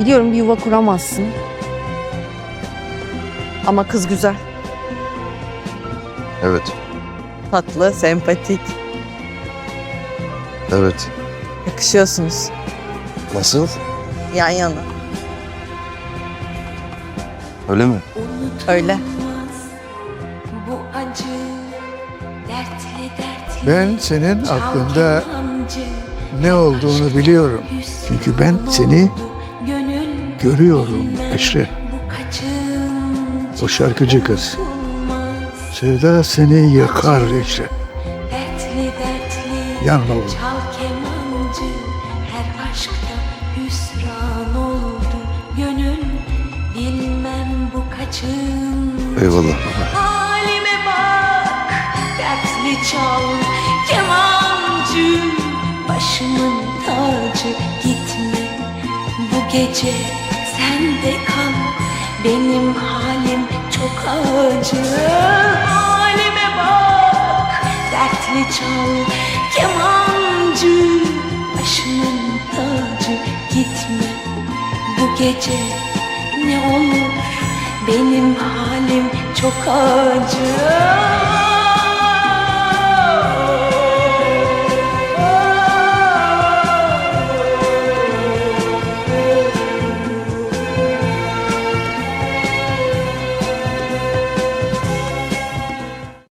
Biliyorum bir yuva kuramazsın. Ama kız güzel. Evet. Tatlı, sempatik. Evet. Yakışıyorsunuz Nasıl? yan yana. Öyle mi? Öyle. Bu acı dertli dertli Ben senin aklında amcı ne olduğunu biliyorum. Çünkü ben seni görüyorum kaçıncı O şarkıcı kız. Sevda seni yakar dertli Yanma oğlum. Eyvallah. Halime bak Dertli çal kemancı. Başımın tacı gitme Bu gece sende kal. Benim halim çok acı. Halime bak. Dertli çal. Kemancı. Başımın tacı. Gitme. Bu gece ne olur? Benim halim çok acı